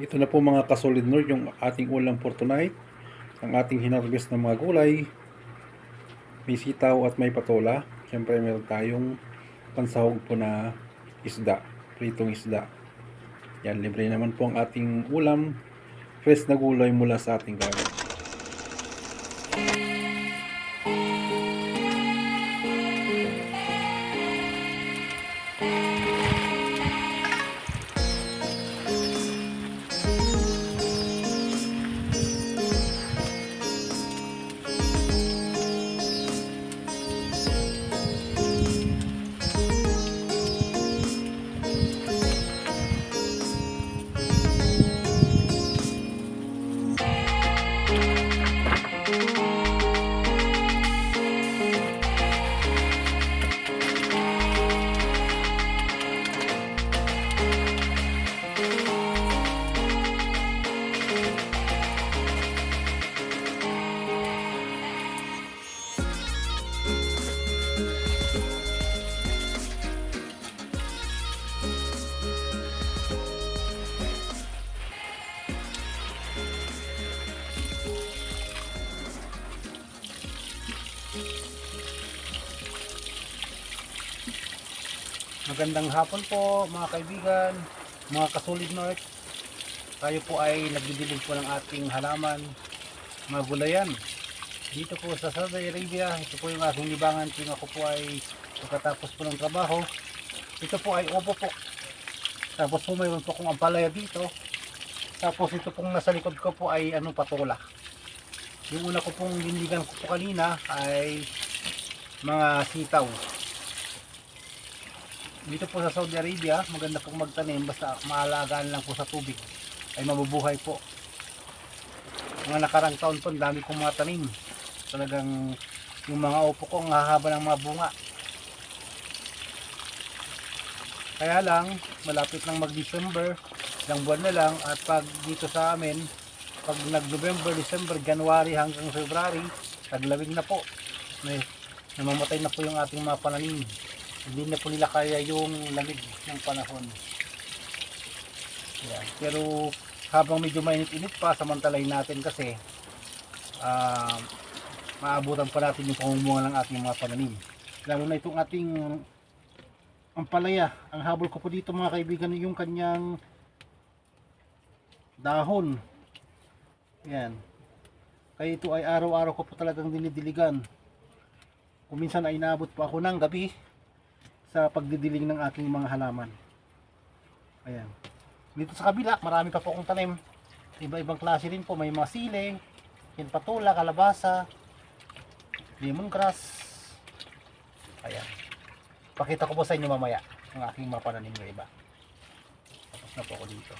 Ito na po mga kasolid nerd yung ating ulam for tonight. Ang ating hinarvest ng mga gulay. May sitaw at may patola. Siyempre meron tayong pansahog po na isda. Pritong isda. Yan, libre naman po ang ating ulam. Fresh na gulay mula sa ating garden. Magandang hapon po mga kaibigan, mga kasolid north. Tayo po ay nagdidilig po ng ating halaman, mga gulayan. Dito po sa Saudi Arabia, ito po yung aking libangan kung ako po ay pagkatapos po ng trabaho. Ito po ay opo po. Tapos po mayroon po akong ampalaya dito. Tapos ito pong nasa likod ko po ay ano patola. Yung una ko pong lindigan ko po kanina ay mga sitaw dito po sa Saudi Arabia, maganda pong magtanim basta maalagaan lang po sa tubig ay mabubuhay po. Mga nakarang taon po, dami kong mga tanim. Talagang yung mga upo ko ang hahaba ng mga bunga. Kaya lang, malapit nang mag-December, ilang buwan na lang at pag dito sa amin, pag nag-November, December, January hanggang February, taglawig na po. May, namamatay na po yung ating mga pananim hindi na po nila kaya yung lamig ng panahon. Yan. Pero habang medyo mainit-init pa, samantalahin natin kasi ah maabutan pa natin yung pangumunga ng ating mga pananim. Lalo na itong ating ampalaya. Ang habol ko po dito mga kaibigan yung kanyang dahon. Yan. Kaya ito ay araw-araw ko po talagang dinidiligan. Kung minsan ay inaabot pa ako ng gabi, sa pagdidiling ng aking mga halaman. Ayan. Dito sa kabila, marami pa po akong tanim. Iba-ibang klase rin po. May mga sile, yan patula, kalabasa, lemongrass. Ayan. Pakita ko po sa inyo mamaya ang aking mga pananim na iba. Tapos na po ako dito.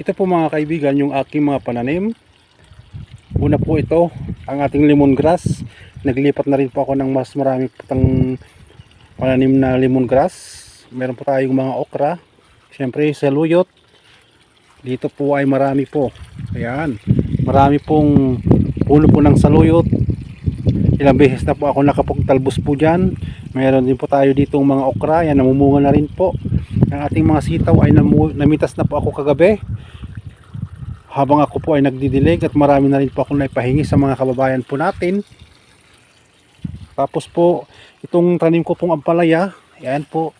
Ito po mga kaibigan yung aking mga pananim. Una po ito, ang ating lemongrass. Naglipat na rin po ako ng mas marami pang pananim na lemongrass. Meron po tayong mga okra. Siyempre saluyot. Dito po ay marami po. Ayan. Marami pong puno po ng saluyot. Ilang beses na po ako nakapagtalbos po dyan. Meron din po tayo ditong mga okra. Yan, namumunga na rin po. Ang ating mga sitaw ay namitas na po ako kagabi. Habang ako po ay nagdidilig at marami na rin po ako naipahingi sa mga kababayan po natin. Tapos po, itong tanim ko pong ampalaya, yan po,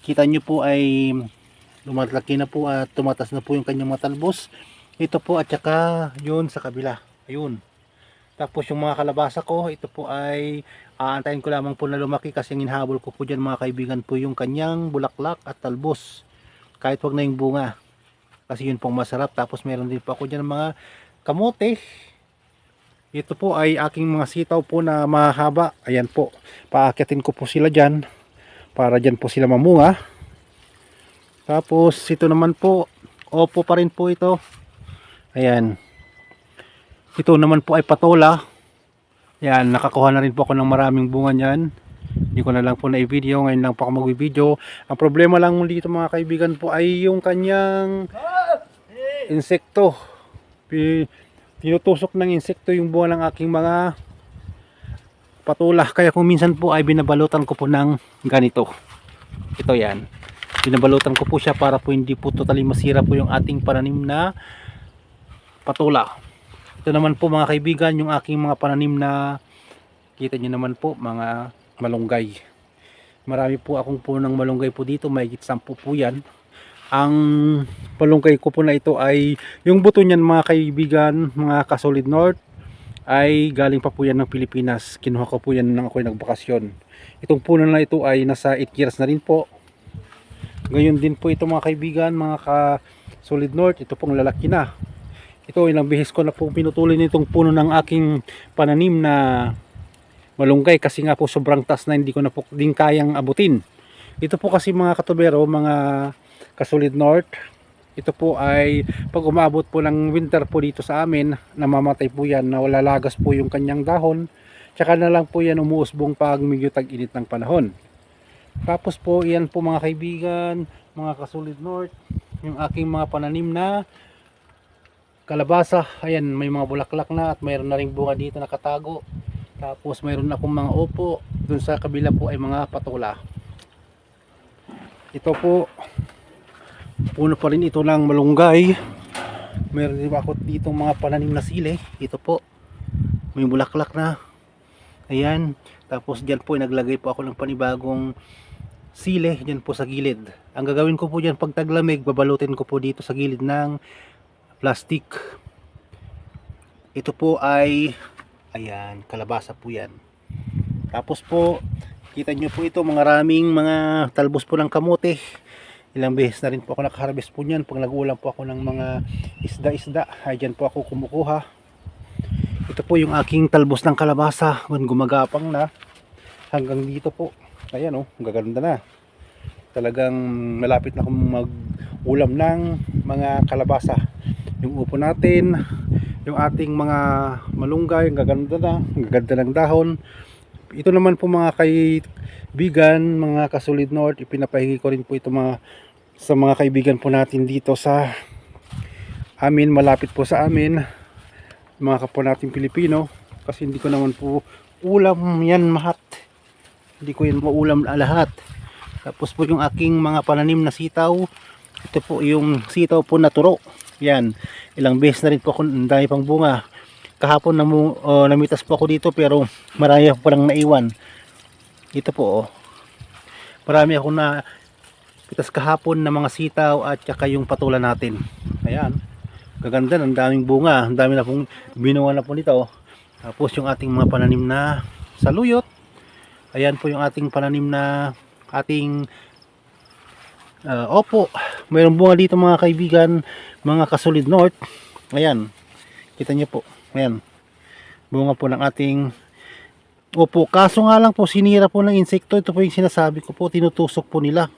kita nyo po ay lumalaki na po at tumatas na po yung kanyang matalbos. Ito po at saka yun sa kabila. Ayun. Tapos yung mga kalabasa ko, ito po ay aantayin ko lamang po na lumaki kasi ang inhabol ko po dyan mga kaibigan po yung kanyang bulaklak at talbos. Kahit wag na yung bunga. Kasi yun pong masarap. Tapos meron din po ako dyan mga kamote. Ito po ay aking mga sitaw po na mahaba. Ayan po. Paakyatin ko po sila dyan. Para dyan po sila mamunga. Tapos ito naman po. Opo pa rin po ito. Ayan. Ito naman po ay patola. Yan, nakakuha na rin po ako ng maraming bunga niyan. Hindi ko na lang po na-video. Ngayon lang po ako mag-video. Ang problema lang dito mga kaibigan po ay yung kanyang insekto. Tinutusok ng insekto yung bunga ng aking mga patola. Kaya kung minsan po ay binabalutan ko po ng ganito. Ito yan. Binabalutan ko po siya para po hindi po totally masira po yung ating pananim na patola. Ito naman po mga kaibigan yung aking mga pananim na kita nyo naman po mga malunggay. Marami po akong punong malunggay po dito, may 10 po yan. Ang palunggay ko po na ito ay yung buto niyan mga kaibigan, mga kasolid north ay galing pa po yan ng Pilipinas. Kinuha ko po yan nang ako'y nagbakasyon. Itong puno na ito ay nasa 8 years na rin po. Ngayon din po ito mga kaibigan, mga ka-solid north, ito pong lalaki na. Ito ilang bihis ko na po pinutulin itong puno ng aking pananim na malunggay kasi nga po sobrang tas na hindi ko na po din kayang abutin. Ito po kasi mga katubero, mga kasolid north, ito po ay pag umabot po ng winter po dito sa amin, namamatay po yan, nawalalagas po yung kanyang dahon, tsaka na lang po yan umuusbong pag medyo tag-init ng panahon. Tapos po, yan po mga kaibigan, mga kasolid north, yung aking mga pananim na kalabasa, ayan, may mga bulaklak na at mayroon na ring bunga dito nakatago. Tapos mayroon akong mga opo, dun sa kabila po ay mga patola. Ito po, puno pa rin ito ng malunggay. Meron din ako dito mga pananim na sili. Ito po, may bulaklak na. Ayan, tapos dyan po naglagay po ako ng panibagong sili dyan po sa gilid. Ang gagawin ko po dyan pag taglamig, babalutin ko po dito sa gilid ng plastic. Ito po ay ayan, kalabasa po yan. Tapos po, kita nyo po ito, mga raming mga talbos po ng kamote. Ilang beses na rin po ako nakaharvest po niyan pag nagulam po ako ng mga isda-isda. Ay dyan po ako kumukuha. Ito po yung aking talbos ng kalabasa. Gumagapang na hanggang dito po. Ayan oh, gaganda na. Talagang malapit na akong mag-ulam ng mga kalabasa. Yung upo natin, yung ating mga malunggay, ang gaganda na, ang gaganda ng dahon. Ito naman po mga kaibigan, mga kasolid north, ipinapahingi ko rin po ito mga sa mga kaibigan po natin dito sa amin, malapit po sa amin, mga kapwa natin Pilipino, kasi hindi ko naman po ulam yan mahat. Hindi ko yan maulam lahat. Tapos po yung aking mga pananim na sitaw, ito po yung sitaw po na turo. Yan, ilang beses na rin po ako, ang dami pang bunga. Kahapon namu, uh, namitas po ako dito pero marami ako parang naiwan. Ito po oh. Marami ako na pitas kahapon na mga sitaw at saka yung patula natin. Ayan. Gaganda, ang daming bunga. Ang dami na pong binuwa na po nito. Tapos yung ating mga pananim na saluyot. Ayan po yung ating pananim na ating uh, opo. Mayroong bunga dito mga kaibigan, mga kasolid north. Ayan. Kita niyo po. Ayan. Bunga po ng ating Opo, kaso nga lang po sinira po ng insekto. Ito po yung sinasabi ko po, tinutusok po nila.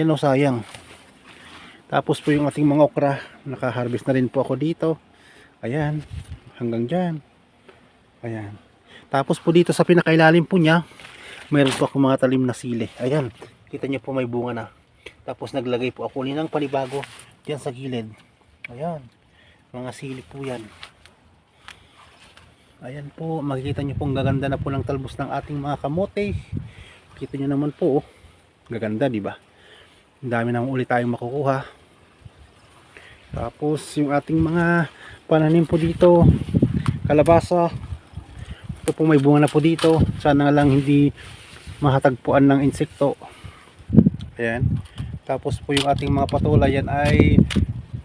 Yan o sayang. Tapos po yung ating mga okra, nakaharvest na rin po ako dito. Ayan, hanggang dyan. Ayan. Tapos po dito sa pinakailalim po niya, mayroon po ako mga talim na sili. Ayan, kita niyo po may bunga na. Tapos naglagay po ako ulit ng panibago diyan sa gilid. Ayan, mga sili po yan. Ayan po, makikita niyo pong gaganda na po ng talbos ng ating mga kamote. Kita niyo naman po, oh. gaganda, di ba? Ang dami naman ulit tayong makukuha. Tapos yung ating mga pananim po dito, kalabasa. Ito po may bunga na po dito. Sana lang hindi mahatagpuan ng insekto. Ayan. Tapos po yung ating mga patola yan ay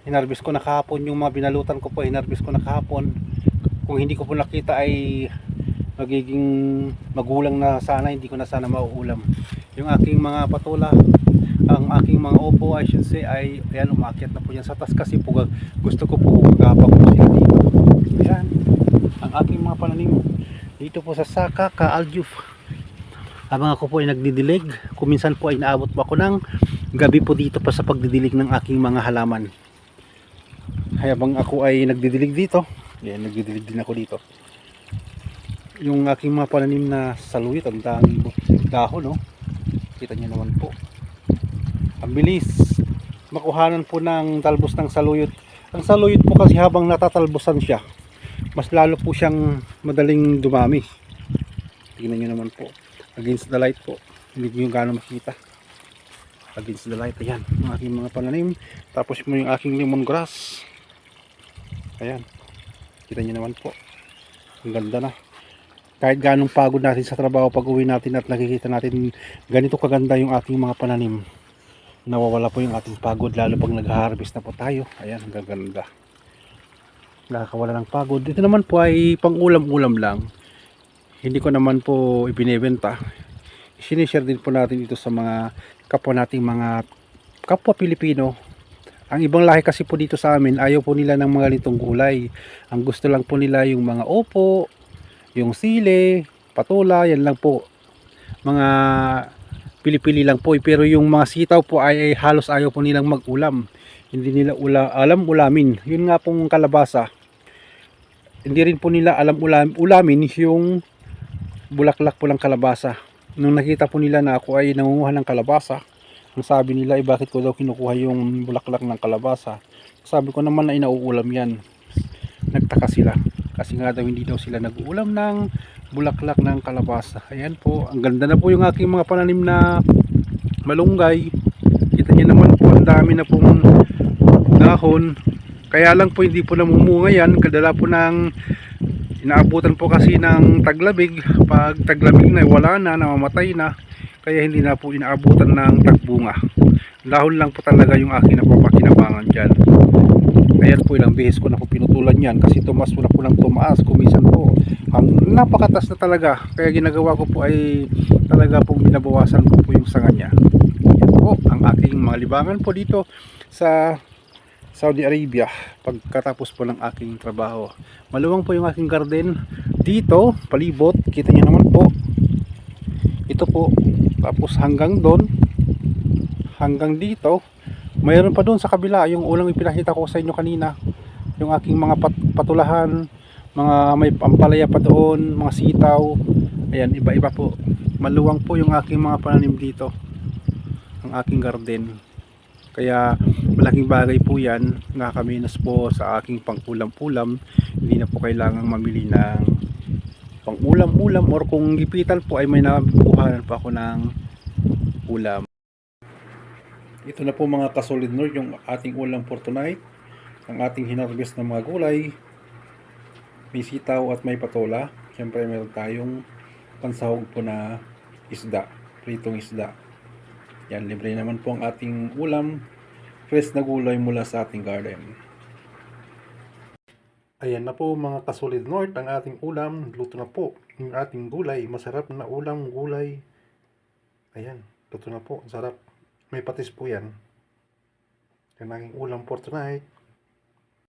hinarbis ko na kahapon. Yung mga binalutan ko po, hinarbis ko na kahapon. Kung hindi ko po nakita ay magiging magulang na sana, hindi ko na sana mauulam. Yung aking mga patola, ang aking mga opo I should say ay ayan umakyat na po yan sa taas kasi po gusto ko po magapa ko sila dito ayan ang aking mga pananim dito po sa Saka ka Aljuf habang ako po ay nagdidilig kuminsan po ay naabot po ako ng gabi po dito pa sa pagdidilig ng aking mga halaman. Habang ako ay nagdidilig dito ayan nagdidilig din ako dito. Yung aking mga pananim na saluyot ang daming dahon no? Kita niyo naman po. Ang bilis makuhanan po ng talbos ng saluyot. Ang saluyot po kasi habang natatalbosan siya mas lalo po siyang madaling dumami. Tingnan nyo naman po against the light po. Hindi ko yung gano'ng makita against the light ayan. Ang aking mga pananim. Tapos mo yung aking lemongrass. Ayan. Kita nyo naman po. Ang ganda na. Kahit ganong pagod natin sa trabaho pag uwi natin at nakikita natin ganito kaganda yung ating mga pananim nawawala po yung ating pagod lalo pag nag-harvest na po tayo. Ayan ang gaganda. Nakakawala ng pagod. Ito naman po ay pang ulam ulam lang hindi ko naman po ibinebenta sinishare din po natin ito sa mga kapwa nating mga kapwa Pilipino. Ang ibang lahi kasi po dito sa amin ayaw po nila ng mga litong gulay. Ang gusto lang po nila yung mga opo yung sile patula yan lang po. Mga pili-pili lang po eh. pero yung mga sitaw po ay, ay halos ayaw po nilang mag-ulam. Hindi nila ula, alam ulamin. Yun nga pong kalabasa. Hindi rin po nila alam ulam, ulamin yung bulaklak po ng kalabasa nung nakita po nila na ako ay nangunguha ng kalabasa ang sabi nila ay bakit ko daw kinukuha yung bulaklak ng kalabasa sabi ko naman na inauulam yan nagtaka sila kasi nga daw hindi daw sila nag-uulam ng bulaklak ng kalabasa. Ayan po, ang ganda na po yung aking mga pananim na malunggay. Kita niyo naman po, ang dami na pong dahon. Kaya lang po hindi po namumunga yan. Kadala po ng inaabutan po kasi ng taglabig. Pag taglabig na wala na, namamatay na. Kaya hindi na po inaabutan ng tagbunga. Dahon lang po talaga yung aking napapakinabangan dyan. Ayan po ilang beses ko na po pinutulan yan kasi tumas po na po ng tumaas. Kumisan po ang napakatas na talaga kaya ginagawa ko po ay talaga pong binabawasan ko po yung sanga niya yan po ang aking mga libangan po dito sa Saudi Arabia pagkatapos po ng aking trabaho maluwang po yung aking garden dito palibot kita niyo naman po ito po tapos hanggang doon hanggang dito mayroon pa doon sa kabila yung ulang ipinakita ko sa inyo kanina yung aking mga pat patulahan mga may pampalaya pa doon, mga sitaw. Ayan, iba-iba po. Maluwang po yung aking mga pananim dito. Ang aking garden. Kaya malaking bagay po yan. Nakakaminas po sa aking pangkulam-ulam. Hindi na po kailangang mamili ng pangulam-ulam or kung gipital po ay may nakukuhanan pa ako ng ulam. Ito na po mga kasolid nerd yung ating ulam for tonight. Ang ating hinarvest ng mga gulay may sitaw at may patola. Siyempre meron tayong pansahog po na isda, pritong isda. Yan, libre naman po ang ating ulam, fresh na gulay mula sa ating garden. Ayan na po mga kasolid north ang ating ulam. Luto na po yung ating gulay. Masarap na ulam, gulay. Ayan, luto na po. Sarap. May patis po yan. Yan ang ulam for tonight.